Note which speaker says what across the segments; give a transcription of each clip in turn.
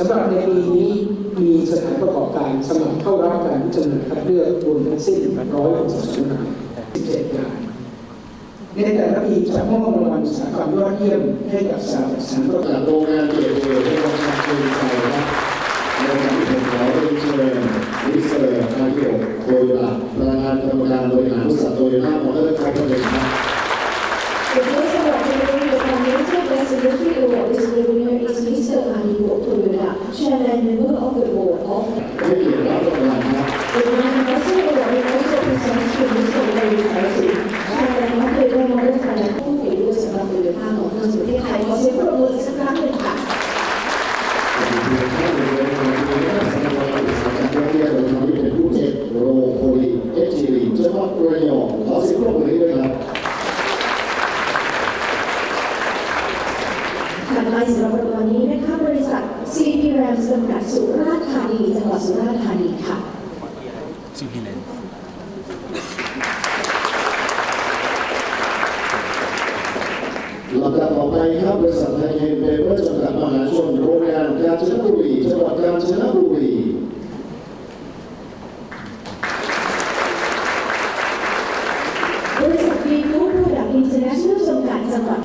Speaker 1: สำ
Speaker 2: หรับใน
Speaker 3: ปีนี้มีสถานประกอบการสมัครเข้ารับการพิจารณาคัดเลือกรวมทั้งสิ้น162ราย17รายในแต่ละปีจะมอบรางวัลอุตสาหกรรมยอดเยี่ยมให้กับสานสถาประกอบ
Speaker 4: จากโรงงานเกตเวย์ในวัฒนธรรมไทยครับในการที่ผมขอเรียนเชิญมิสเตอร์คาริโคโยระประธานกรรมการบริหารบริษัทโตโยต้ามอเตอร์คอร์ปอเรชั่นครับ
Speaker 1: The first award given the Financial Best Industry the Board of
Speaker 4: ให้เกียรติรับรางวัลครับ
Speaker 1: The International Award is also presented to Mr. Larry Sarsi, Chairman of the Board of Thailand ผู้ถือด้วยสำหรับโตโยต้ามอเตอร์ประเทศไทยขอเสียงปรบมืออีกสักครั้งหนึ่งค่ะ
Speaker 4: ขอบคุณท่านในเรื่องของการสนับสนุนอุตสาหกรรมยอดเยี่ยมโดยทำให้เป็นผู้เจ็ดโรโพลีเอจีรีจังหวัดระยองขอเสียงปรบมือด้วยครับ
Speaker 1: ถัดไปสำหรับรางวัลนี้นะคะบริษัท CP RAM จำกัดสุราษฎร์ธานีจังหวัดสุราษฎร์ธานีค่ะ
Speaker 4: ลำดับต่อไปครับบริษัทไทยเฮนเปเปอร์จำกัดมหาชนโรงงานกาญจนบุรีจังหวัดกาญจนบุรี
Speaker 1: บริษัท B Food Product International จำกัดจังหวัด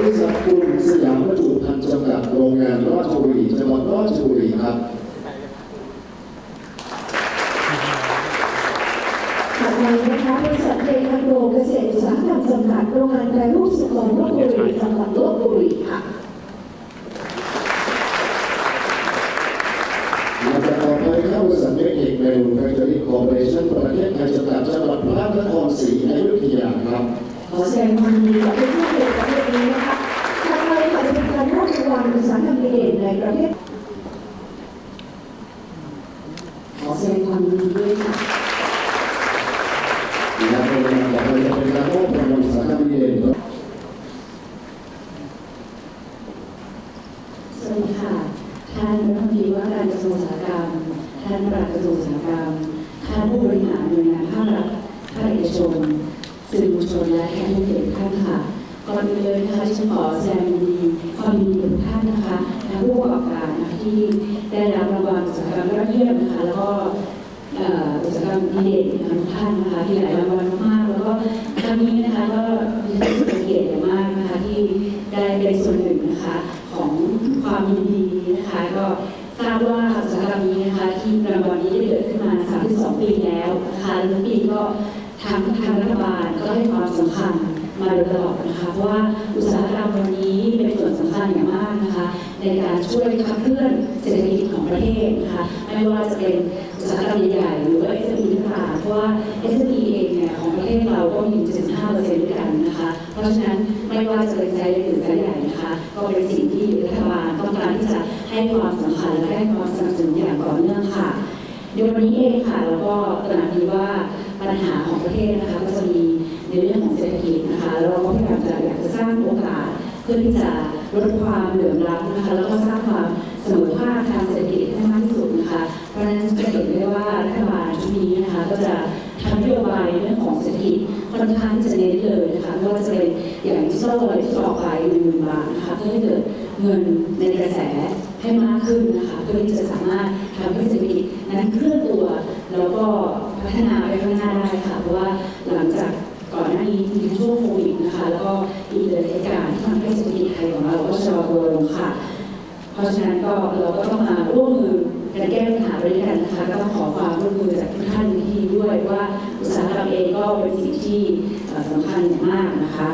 Speaker 4: บริษัทกรุงสยามบรรจุภัณฑ์จำกัดโรงงานราชบุรีจังหวัดราชบุรีครับ
Speaker 1: ถัดมานะคะบริษัทเทคโนโลเกษตรอุตสาหกรรมจำกัด โรงงานแปรรูปสุกรลบบุรีจังหวัดลบบุรีค่ะ
Speaker 4: ลำดับต่อไปครับบริษัทเมกเอกแมนูแฟคเจอรี่คอร์ปอเรชั่นประเทศไทยจำกัดจังหวัดพระนครศรีอยุธยาครับ
Speaker 1: ขอแสดงความยินดีกับผู้ที่เกียรติประเภทนี้นะคะถัดไปค่ะจะเป็นการมอบรางวัลอุตสาหกรรมดีเด่นในประเภท ขอแสดงความยินดีด้วยค่ะ
Speaker 4: และในลำดับต่อไปจะเป็นการมอบรางวัลอุตสาหกรรมดีเด่น
Speaker 1: ส วัสดีค่ะ ท่านรัฐมนตรีว่าการกระทรวงอุตสาหกรรม ท่านปลัดกระทรวงอุตสาหกรรม ท่านผู้บริหารหน่วยงานภาครัฐภาคเอกชนสื่อมวลชนและแขกผู้เกียรติทุกท่านค่ะก่อนอื่นเลยนะคะที่ฉันขอแสดงยินดีความยินดีกับทุกท่านนะคะทั้งผู้ประกอบการนะคะที่ได้รับรางวัลอุตสาหกรรมยอดเยี่ยมนะคะแล้วก็อุตสาหกรรมดีเด่นนะคะทุกท่านนะคะที่หลายรางวัลมากแล้วก็ครั้งนี้นะคะก็เป็นเกียรติอย่างมากนะคะที่ได้เป็นส่วนหนึ่งนะคะของความยินดีนะคะ ก็ ทราบว่าอุตสาหกรรมนี้นะคะที่รางวัลนี้ได้เกิดขึ้นมา 32 ปีแล้วนะคะแล้วทุกปีก็ทางทางรัฐบาลก็ให้ความสำคัญมาโดยตลอดนะคะเพราะว่าอุตสาหกรรมวันนี้เป็นส่วนสำคัญอย่างมากนะคะในการช่วยขับเคลื่อนเศรษฐกิจของประเทศนะคะไม่ว่าจะเป็น ตสาหกรรมใหญ่ๆหรือว่า SME ต่างเพราะว่า SME เองเนี่ยของประเทศเราก็มี 75%ด้วยกันนะคะ เพราะฉะนั้นไม่ว่าจะเป็นไซส์เล็กหรือไซส์ใหญ่นะคะ ก็เป็นสิ่งที่รัฐบาลต้องการที่จะให้ความสำคัญและให้ความสนับสนุนอย่างต่อเนื่องค่ะเดี๋ยววันนี้เองค่ะแล้วก็ตระหนักดีว่าปัญหาของประเทศนะคะก็จะมีในเรื่องของเศรษฐกิจนะคะแล้วเราก็พยายามจะอยากจะสร้างโอกาสเพื่อที่จะลดความเหลื่อมล้ำนะคะแล้วก็สร้างความเสมอภาคทางเศรษฐกิจให้มากที่สุดนะคะเพราะฉะนั้น จะทำนโยบายเรื่องของเศรษฐกิจค่อนข้างที่จะเน้นเลยนะคะไม่ว่าจะเป็นอย่างที่โซ่อะไรที่ออกไปหนึ่งหมื่นบาทนะคะเพื่อให้เกิดเงินในกระแสให้มากขึ้นนะคะเพื่อที่จะสามารถทำให้เศรษฐกิจนั้นเคลื่อนตัว แล้วก็พัฒนาไปข้างหน้าได้ค่ะเพราะว่าหลังจากก่อนหน้านี้มีช่วงโควิดนะคะแล้วก็อีหลายเหตุการณ์ที่ทำให้เศรษฐกิจไทยของเราก็ชะลอตัวลงค่ะ เพราะฉะนั้นก็เราก็ต้องมาร่วมมือ กันแก้ปัญหาไปด้วยกันนะคะก็ต้องขอความร่วมมือจากทุกท่านที่ด้วยว่าอุตสาหกรรมเองก็เป็นสิ่งที่สำคัญอย่างมากนะคะ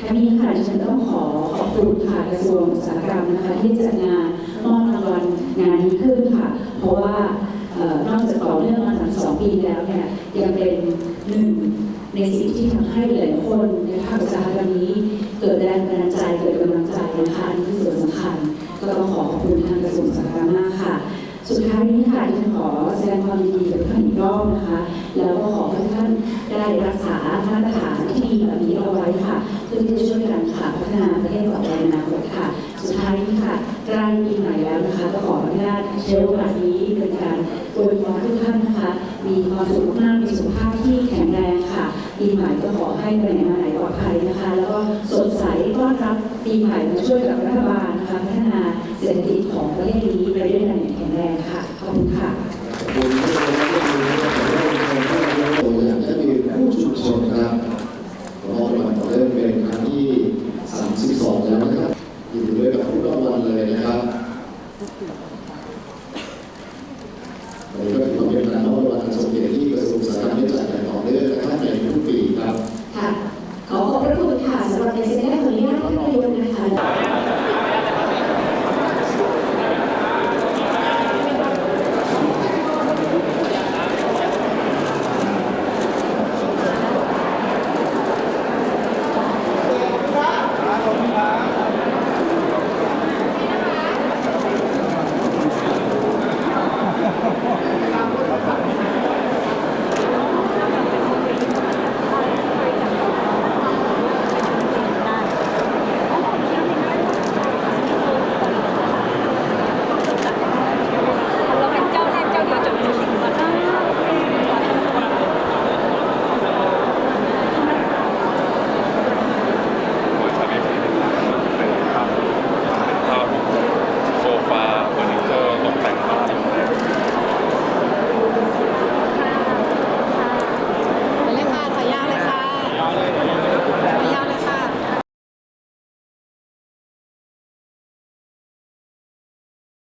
Speaker 1: ทั้งนี้ค่ะดิฉันต้องขอขอบคุณค่ะกระทรวงอุตสาหกรรมนะคะที่จัดงานมอบรางวัลงานนี้ขึ้นค่ะ เพราะว่าเอ่อนอกจากต่อเนื่องมา32ปีแล้วเนี่ยยังเป็นหนึ่งในสิ่งที่ทำให้หลายคนในภาคอุตสาหกรรมนี้ เกิดแรงบันดาลใจเกิดกำลังใจนะคะอันนี้คือส่วนสำคัญ ก็ต้องขอขอบคุณทางกระทรวงอุตสาธารณสุขมากค่ะ สุดท้ายนี้ค่ะดิฉันขอแสดงความยินดีกับท่านอีกรอบนะคะ แล้วก็ขอให้ท่านได้รักษามาตรฐานที่ดีแบบนี้เอาไว้ค่ะ เพื่อที่จะช่วยกันค่ะพัฒนาประเทศต่อไปในอนาคตค่ะ สุดท้ายนี้ค่ะใกล้ปีใหม่แล้วนะคะ ก็ขออนุญาตใช้โอกาสนี้เป็นการอวยพรทุกท่านนะคะ มีความสุขมากมีสุขภาพที่แข็งแรงค่ะ ปีใหม่ก็ขอให้ไปไหนมาไหนปลอดภัยนะคะ แล้วก็สดใสต้อนรับปีใหม่มาช่วยกับรัฐบาลนะคะพัฒนาเศรษฐกิจของประเทศนี้ไปด้วยกันอย่างแข็งแรงค่ะ ขอบคุณค่ะ
Speaker 4: อย่างที่มีผู้ชุมชนครับรางวัลเริ่มเป็นครั้งที่ 32 แล้วนะครับอยู่ด้วยกับผู้รางวัลเลยนะครับผมก็ถือเป็นการมอบรางวัลสมเกียรติที่กระทรวงสาธารณสุข
Speaker 5: Yeah.